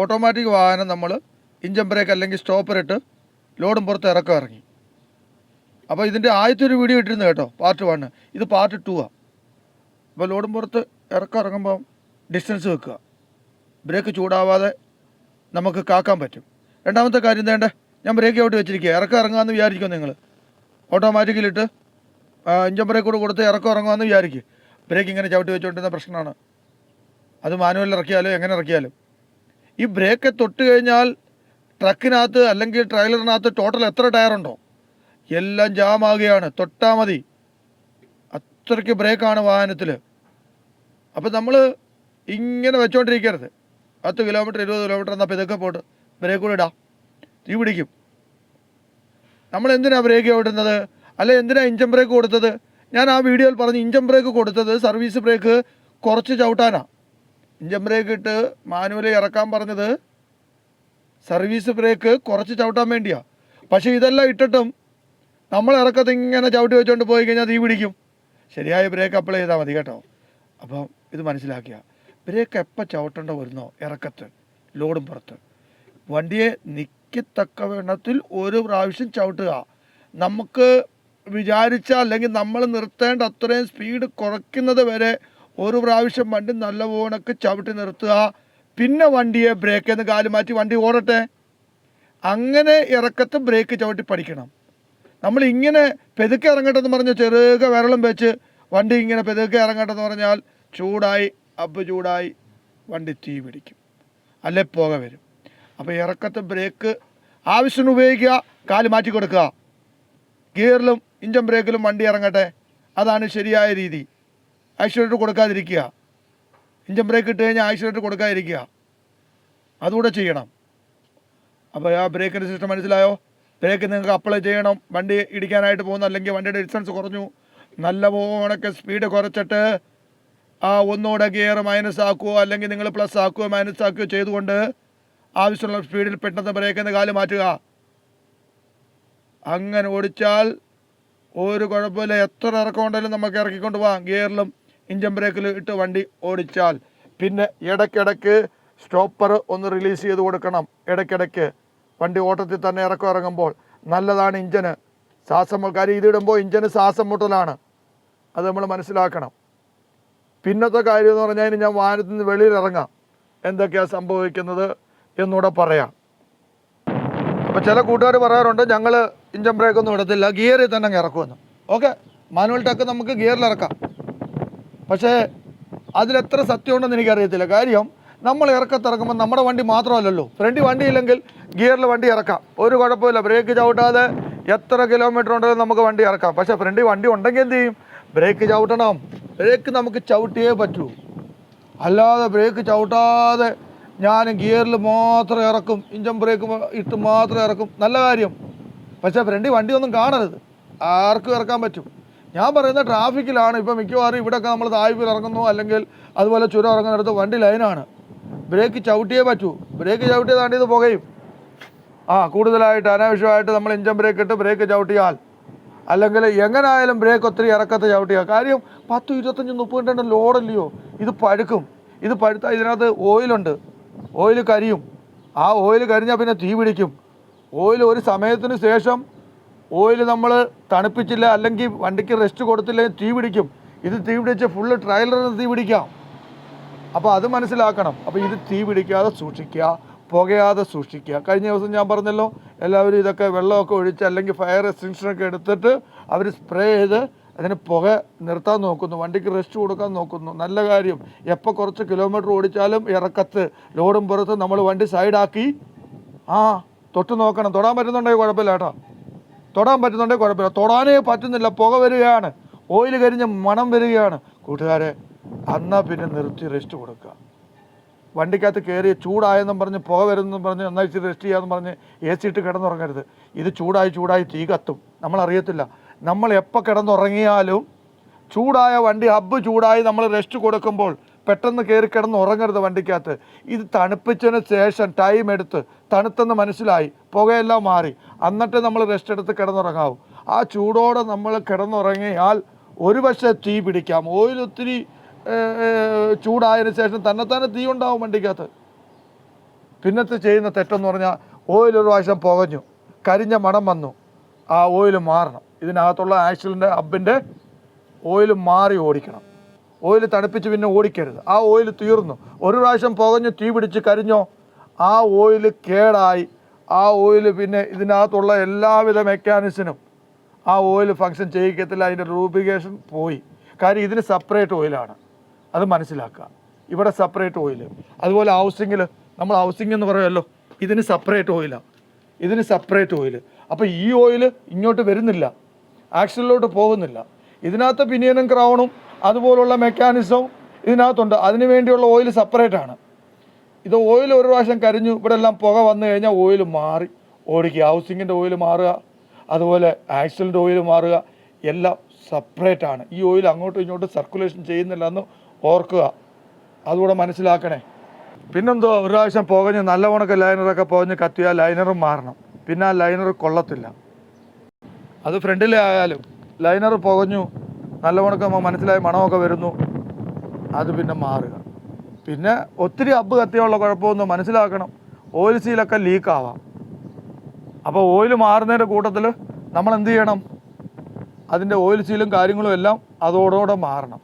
Automatic വാഹനം നമ്മൾ ഇഞ്ചൻ break അല്ലെങ്കിൽ സ്റ്റോപ്പർ ഇട്ട് ലോഡും പുറത്ത് ഇറക്കം ഇറങ്ങി. അപ്പോൾ ഇതിന്റെ ആദ്യത്തെ ഒരു വീഡിയോ ഇട്ടിരുന്നു കേട്ടോ പാർട്ട് വണ്ണ് ഇത് പാർട്ട് ടു ആ. അപ്പോൾ ലോഡും പുറത്ത് ഇറക്കം ഇറങ്ങുമ്പോൾ ഡിസ്റ്റൻസ് വെക്കുക. ബ്രേക്ക് ചൂടാവാതെ നമുക്ക് കാക്കാൻ പറ്റും. രണ്ടാമത്തെ കാര്യം വേണ്ടേ ഞാൻ ബ്രേക്ക് ഔട്ട് വെച്ചിരിക്കുക ഇറക്കം ഇറങ്ങാമെന്ന് വിചാരിക്കും നിങ്ങൾ ഓട്ടോമാറ്റിക്കലിട്ട് ഇഞ്ചൻ ബ്രേക്ക് കൂടെ കൊടുത്ത് ഇറക്കം ഇറങ്ങുമെന്ന് വിചാരിക്കും. ബ്രേക്ക് ഇങ്ങനെ ചവിട്ടി വെച്ചുകൊണ്ടിരുന്ന പ്രശ്നമാണ്. അത് മാനുവലിൽ ഇറക്കിയാലും എങ്ങനെ ഇറക്കിയാലും. ഈ ബ്രേക്ക് തൊട്ട് കഴിഞ്ഞാൽ ട്രക്കിനകത്ത് അല്ലെങ്കിൽ ട്രെയിലറിനകത്ത് ടോട്ടൽ എത്ര ടയറുണ്ടോ എല്ലാം ജാമാകുകയാണ് തൊട്ടാൽ മതി. അത്രയ്ക്ക് ബ്രേക്കാണ് വാഹനത്തിൽ അപ്പോൾ നമ്മൾ ഇങ്ങനെ വെച്ചോണ്ടിരിക്കരുത്. പത്ത് കിലോമീറ്റർ ഇരുപത് കിലോമീറ്റർ എന്നപ്പോൾ ഇതൊക്കെ പോട്ട് ബ്രേക്ക് കൂടെ ഇടാം. തീ പിടിക്കും. നമ്മൾ എന്തിനാണ് ബ്രേക്ക് ഓടുന്നത്? അല്ലെ എന്തിനാണ് ഇഞ്ചൻ ബ്രേക്ക് കൊടുത്തത്? ഞാൻ ആ വീഡിയോയിൽ പറഞ്ഞ് ഇഞ്ചൻ ബ്രേക്ക് കൊടുത്തത് സർവീസ് ബ്രേക്ക് കുറച്ച് ചവിട്ടാനാണ് ഇഞ്ചൻ ബ്രേക്ക് ഇട്ട് മാനുവലി ഇറക്കാൻ പറഞ്ഞത് സർവീസ് ബ്രേക്ക് കുറച്ച് ചവിട്ടാൻ വേണ്ടിയാ. പക്ഷേ ഇതെല്ലാം ഇട്ടിട്ടും നമ്മൾ ഇറക്കത്ത് ഇങ്ങനെ ചവിട്ടി വെച്ചുകൊണ്ട് പോയി കഴിഞ്ഞാൽ തീ പിടിക്കും. ശരിയായ ബ്രേക്ക് അപ്ലൈ ചെയ്താൽ മതി കേട്ടോ. അപ്പം ഇത് മനസ്സിലാക്കിയ. ബ്രേക്ക് എപ്പോൾ ചവിട്ടേണ്ട വരുന്നോ? ഇറക്കത്ത് ലോഡും പുറത്ത്. വണ്ടിയെ നിൽക്കത്തക്ക വേണത്തിൽ ഒരു പ്രാവശ്യം ചവിട്ടുക. നമുക്ക് വിചാരിച്ച അല്ലെങ്കിൽ നമ്മൾ നിർത്തേണ്ട അത്രയും സ്പീഡ് കുറയ്ക്കുന്നത് വരെ ഒരു പ്രാവശ്യം വണ്ടി നല്ല പോണക്ക് ചവിട്ടി നിർത്തുക. പിന്നെ വണ്ടിയെ ബ്രേക്കിൽ നിന്ന് കാൽ മാറ്റി വണ്ടി ഓടട്ടെ? അങ്ങനെ ഇറക്കത്ത് ബ്രേക്ക് ചവിട്ടി പഠിക്കണം. നമ്മൾ ഇങ്ങനെ പെതുക്കെ ഇറങ്ങട്ടെന്ന് പറഞ്ഞ് ചെറുക വിരളം വെച്ച് വണ്ടി ഇങ്ങനെ പെതുക്കെ ഇറങ്ങട്ടെന്ന് പറഞ്ഞാൽ ചൂടായി അപ്പ് ചൂടായി വണ്ടി തീ പിടിക്കും. അല്ലെ പുക വരും. അപ്പോൾ ഇറക്കത്തെ ബ്രേക്ക് ആവശ്യത്തിന് ഉപയോഗിക്കുക കാൽ മാറ്റി കൊടുക്കുക. ഗിയറിലും ഇഞ്ചൻ ബ്രേക്കിലും വണ്ടി ഇറങ്ങട്ടെ? അതാണ് ശരിയായ രീതി. ആക്സിഡന്റ് കൊടുക്കാതിരിക്കുക. ഇഞ്ചൻ ബ്രേക്ക് ഇട്ട് കഴിഞ്ഞാൽ ആക്സിഡന്റ് കൊടുക്കാതിരിക്കുക. അതുകൂടെ ചെയ്യണം. അപ്പോൾ ആ ബ്രേക്കിന്റെ സിസ്റ്റം മനസ്സിലായോ? ബ്രേക്ക് നിങ്ങൾക്ക് അപ്ലൈ ചെയ്യണം. വണ്ടി ഇടിക്കാനായിട്ട് പോകുന്ന. അല്ലെങ്കിൽ വണ്ടിയുടെ ഡിസ്റ്റൻസ് കുറഞ്ഞു. നല്ല പോണൊക്കെ സ്പീഡ് കുറച്ചിട്ട് ആ ഒന്നുകൂടെ ഗിയർ മൈനസ് ആക്കുകയോ അല്ലെങ്കിൽ നിങ്ങൾ പ്ലസ് ആക്കുകയോ മൈനസ് ആക്കുകയോ ചെയ്തുകൊണ്ട് ആവശ്യമുള്ള സ്പീഡിൽ പെട്ടെന്ന് ബ്രേക്കിൽ കാൽ മാറ്റുക. അങ്ങനെ ഓടിച്ചാൽ ഒരു കുഴപ്പമില്ല. എത്ര ഇറക്കം ഉണ്ടെങ്കിലും നമുക്ക് ഇറക്കിക്കൊണ്ട് പോകാം. ഗിയറിലും ഇഞ്ചൻ ബ്രേക്കിൽ ഇട്ട് വണ്ടി ഓടിച്ചാൽ പിന്നെ ഇടയ്ക്കിടയ്ക്ക് സ്റ്റോപ്പർ ഒന്ന് റിലീസ് ചെയ്ത് കൊടുക്കണം. ഇടയ്ക്കിടയ്ക്ക് വണ്ടി ഓട്ടത്തിൽ തന്നെ ഇറക്കം ഇറങ്ങുമ്പോൾ നല്ലതാണ് ഇഞ്ചന് ശ്വാസം കാര്യം ഇതിടുമ്പോൾ ഇഞ്ചന് ശ്വാസം മുട്ടലാണ്. അത് നമ്മൾ മനസ്സിലാക്കണം. പിന്നത്തെ കാര്യം എന്ന് പറഞ്ഞാൽ ഞാൻ വാഹനത്തിൽ നിന്ന് വെളിയിൽ ഇറങ്ങാം. എന്തൊക്കെയാണ് സംഭവിക്കുന്നത് എന്നൂടെ പറയാം. അപ്പോൾ ചില കൂട്ടുകാർ പറയാറുണ്ട് ഞങ്ങൾ ഇഞ്ചൻ ബ്രേക്കൊന്നും ഇടത്തില്ല ഗിയറിൽ തന്നെ ഇറക്കുമെന്ന്. ഓക്കെ മാനുവൽ ടക്ക് നമുക്ക് ഗിയറിൽ ഇറക്കാം. പക്ഷേ അതിലെത്ര സത്യമുണ്ടെന്ന് എനിക്കറിയത്തില്ല. കാര്യം നമ്മൾ ഇറക്കത്തിറക്കുമ്പോൾ നമ്മുടെ വണ്ടി മാത്രമല്ലല്ലോ. ഫ്രണ്ട് വണ്ടിയില്ലെങ്കിൽ ഗിയറിൽ വണ്ടി ഇറക്കാം. ഒരു കുഴപ്പമില്ല. ബ്രേക്ക് ചവിട്ടാതെ എത്ര കിലോമീറ്റർ ഉണ്ടെങ്കിലും നമുക്ക് വണ്ടി ഇറക്കാം. പക്ഷേ ഫ്രണ്ടിൽ വണ്ടി ഉണ്ടെങ്കിൽ എന്ത് ചെയ്യും? ബ്രേക്ക് ചവിട്ടണം. ബ്രേക്ക് നമുക്ക് ചവിട്ടിയേ പറ്റൂ. അല്ലാതെ ബ്രേക്ക് ചവിട്ടാതെ ഞാൻ ഗിയറിൽ മാത്രം ഇറക്കും. ഇഞ്ചൻ ബ്രേക്ക് ഇട്ട് മാത്രം ഇറക്കും. നല്ല കാര്യം. പക്ഷേ വണ്ടി ഒന്നും കാണരുത്. ആർക്കും ഇറക്കാൻ പറ്റും. ഞാൻ പറയുന്ന ട്രാഫിക്കിലാണ്. ഇപ്പോൾ മിക്കവാറും ഇവിടെയൊക്കെ നമ്മൾ താഴ്വിൽ ഇറങ്ങുന്നു അല്ലെങ്കിൽ അതുപോലെ ചുരം ഇറങ്ങുന്നിടത്ത് വണ്ടി ലൈനാണ്. ബ്രേക്ക് ചവിട്ടിയേ പറ്റൂ. ബ്രേക്ക് ചവിട്ടിയതാണ്ട് ഇത് പുകയും. ആ കൂടുതലായിട്ട് അനാവശ്യമായിട്ട് നമ്മൾ ഇഞ്ചൻ ബ്രേക്ക് ഇട്ട് ബ്രേക്ക് ചവിട്ടിയാൽ അല്ലെങ്കിൽ എങ്ങനായാലും ബ്രേക്ക് ഒത്തിരി ഇറക്കത്തെ ചവിട്ടിയാൽ. കാര്യം പത്ത് ഇരുപത്തഞ്ച് മുപ്പത് ടൺ ലോഡല്ലയോ? ഇത് പഴുക്കും. ഇത് പഴുത്താൽ ഇതിനകത്ത് ഓയിലുണ്ട് ഓയിൽ കരിയും. ആ ഓയിൽ കരിഞ്ഞാൽ പിന്നെ തീ പിടിക്കും ഓയിൽ ഒരു സമയത്തിന് ശേഷം ഓയിൽ നമ്മൾ തണുപ്പിച്ചില്ല അല്ലെങ്കിൽ വണ്ടിക്ക് റെസ്റ്റ് കൊടുത്തില്ലെങ്കിൽ തീ പിടിക്കും. ഇത് തീ പിടിച്ച് ഫുള്ള് ട്രയലറിന് തീ പിടിക്കാം. അപ്പോൾ അത് മനസ്സിലാക്കണം. അപ്പോൾ ഇത് തീ പിടിക്കാതെ സൂക്ഷിക്കുക പുകയാതെ സൂക്ഷിക്കുക. കഴിഞ്ഞ ദിവസം ഞാൻ പറഞ്ഞല്ലോ എല്ലാവരും ഇതൊക്കെ വെള്ളമൊക്കെ ഒഴിച്ച് അല്ലെങ്കിൽ ഫയർ എക്സ്റ്റൻഷനൊക്കെ എടുത്തിട്ട് അവർ സ്പ്രേ ചെയ്ത് അതിന് പുക നിർത്താൻ നോക്കുന്നു വണ്ടിക്ക് റെസ്റ്റ് കൊടുക്കാൻ നോക്കുന്നു. നല്ല കാര്യം. എപ്പോൾ കുറച്ച് കിലോമീറ്റർ ഓടിച്ചാലും ഇറക്കത്ത് ലോഡും പുറത്ത് നമ്മൾ വണ്ടി സൈഡാക്കി ആ തൊട്ട് നോക്കണം. തൊടാൻ പറ്റുന്നുണ്ടെങ്കിൽ കുഴപ്പമില്ല കേട്ടോ. തൊടാൻ പറ്റുന്നുണ്ടെങ്കിൽ കുഴപ്പമില്ല. തൊടാനേ പറ്റുന്നില്ല. പുക വരികയാണ്. ഓയിൽ കരിഞ്ഞ് മണം വരികയാണ്. കൂട്ടുകാരെ എന്നാൽ പിന്നെ നിർത്തി റെസ്റ്റ് കൊടുക്കുക. വണ്ടിക്കകത്ത് കയറി ചൂടായെന്നും പറഞ്ഞ് പുക വരുന്നെന്നും പറഞ്ഞ് എന്നാൽ ഇച്ചിരി റെസ്റ്റ് ചെയ്യാമെന്ന് പറഞ്ഞ് എ സി ഇട്ട് കിടന്നുറങ്ങരുത്. ഇത് ചൂടായി ചൂടായി തീ കത്തും. നമ്മളറിയത്തില്ല. നമ്മൾ എപ്പോൾ കിടന്നുറങ്ങിയാലും ചൂടായ വണ്ടി ഹബ്ബ് ചൂടായി നമ്മൾ റെസ്റ്റ് കൊടുക്കുമ്പോൾ പെട്ടെന്ന് കയറി കിടന്ന് ഉറങ്ങരുത് വണ്ടിക്കകത്ത്. ഇത് തണുപ്പിച്ചതിന് ശേഷം ടൈം എടുത്ത് തണുത്തെന്ന് മനസ്സിലായി. പുകയെല്ലാം മാറി. എന്നിട്ട് നമ്മൾ റെസ്റ്റ് എടുത്ത് കിടന്നുറങ്ങാവും. ആ ചൂടോടെ നമ്മൾ കിടന്നുറങ്ങിയാൽ ഒരു പക്ഷേ തീ പിടിക്കാം. ഏർ, ചൂടായതിനു ശേഷം തന്നെത്താനെ തീ ഉണ്ടാവും വണ്ടിക്കകത്ത്. പിന്നത്തെ ചെയ്യുന്ന തെറ്റെന്ന് പറഞ്ഞാൽ ഓയിൽ ഒരു പ്രാവശ്യം പുകഞ്ഞു. കരിഞ്ഞ മണം വന്നു. ആ ഓയിൽ മാറണം. ഇതിനകത്തുള്ള ആക്സിഡന്റ് അബിന്റെ ഓയിൽ മാറി ഓടിക്കണം. ഓയിൽ തണുപ്പിച്ച് പിന്നെ ഓടിക്കരുത്. ആ ഓയിൽ തീർന്നു. ഒരു പ്രാവശ്യം പുകഞ്ഞ് തീ പിടിച്ച് കരിഞ്ഞോ ആ ഓയിൽ കേടായി. ആ ഓയിൽ പിന്നെ ഇതിനകത്തുള്ള എല്ലാവിധ മെക്കാനിസിനും ആ ഓയിൽ ഫങ്ഷൻ ചെയ്യിക്കത്തില്ല. അതിന്റെ റൂബിക്കേഷൻ പോയി. കാര്യം ഇതിന് സെപ്പറേറ്റ് ഓയിലാണ് അത് മനസ്സിലാക്കുക. ഇവിടെ സെപ്പറേറ്റ് ഓയിൽ അതുപോലെ ഹൗസിങ്ങിൽ നമ്മൾ ഹൗസിംഗ് എന്ന് പറയുമല്ലോ ഇതിന് സെപ്പറേറ്റ് ഓയിലാണ് ഇതിന് സെപ്പറേറ്റ് ഓയിൽ അപ്പോൾ ഈ ഓയിൽ ഇങ്ങോട്ട് വരുന്നില്ല. ആക്സിലോട്ട് പോകുന്നില്ല. ഇതിനകത്ത് പിനിയനും ക്രൗണും അതുപോലുള്ള മെക്കാനിസം ഇതിനകത്തുണ്ട്. അതിന് വേണ്ടിയുള്ള ഓയിൽ സെപ്പറേറ്റ് ആണ്. ഇത് ഓയിൽ ഒരു പ്രാവശ്യം കരിഞ്ഞു. ഇവിടെ എല്ലാം പുക വന്നു കഴിഞ്ഞാൽ ഓയിൽ മാറി. ഓടിക്കുക. ഹൗസിങ്ങിന്റെ ഓയിൽ മാറുക. അതുപോലെ ആക്സിഡന്റ് ഓയിൽ മാറുക. എല്ലാം സെപ്പറേറ്റ് ആണ്. ഈ ഓയിൽ അങ്ങോട്ടും ഇങ്ങോട്ടും സർക്കുലേഷൻ ചെയ്യുന്നില്ല എന്ന് ഓർക്കുക. അതുകൂടെ മനസ്സിലാക്കണേ. പിന്നെന്തോ ഒരു പ്രാവശ്യം പുകഞ്ഞ് നല്ല ഉണക്ക ലൈനറൊക്കെ പുകഞ്ഞ് കത്തിയാൽ ലൈനറും മാറണം. പിന്നെ ആ ലൈനർ കൊള്ളത്തില്ല. അത് ഫ്രണ്ടിലെ ആയാലും ലൈനർ പുകഞ്ഞു നല്ല ഉണക്കം മനസ്സിലായി മണമൊക്കെ വരുന്നു. അത് പിന്നെ മാറുക. പിന്നെ ഒത്തിരി അബ്ബ് കത്തിയുള്ള കുഴപ്പമൊന്ന് മനസ്സിലാക്കണം. ഓയിൽ സീലൊക്കെ ലീക്കാവാം അപ്പോൾ ഓയിൽ മാറുന്നതിന്റെ കൂട്ടത്തിൽ നമ്മൾ എന്ത് ചെയ്യണം? അതിന്റെ ഓയിൽ സീലും കാര്യങ്ങളും എല്ലാം അതോടോടെ മാറണം.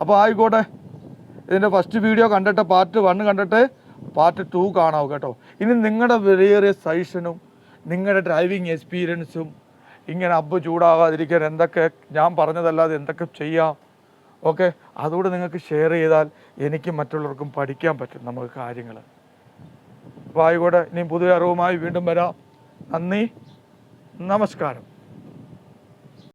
അപ്പോൾ ആയിക്കോട്ടെ. ഇതിന്റെ ഫസ്റ്റ് വീഡിയോ കണ്ടിട്ട് പാർട്ട് വൺ കണ്ടിട്ട് പാർട്ട് ടു കാണാവും കേട്ടോ. ഇനി നിങ്ങളുടെ വലിയ സൈഷനും നിങ്ങളുടെ ഡ്രൈവിംഗ് എക്സ്പീരിയൻസും ഇങ്ങനെ അബ്ബ് ചൂടാകാതിരിക്കാൻ എന്തൊക്കെ ഞാൻ പറഞ്ഞതല്ലാതെ എന്തൊക്കെ ചെയ്യാം? ഓക്കെ അതുകൂടെ നിങ്ങൾക്ക് ഷെയർ ചെയ്താൽ എനിക്കും മറ്റുള്ളവർക്കും പഠിക്കാൻ പറ്റും നമുക്ക് കാര്യങ്ങൾ. അപ്പോൾ ആയിക്കോട്ടെ ഇനി പുതിയ അറിവുമായി വീണ്ടും വരാം. നന്ദി. നമസ്കാരം.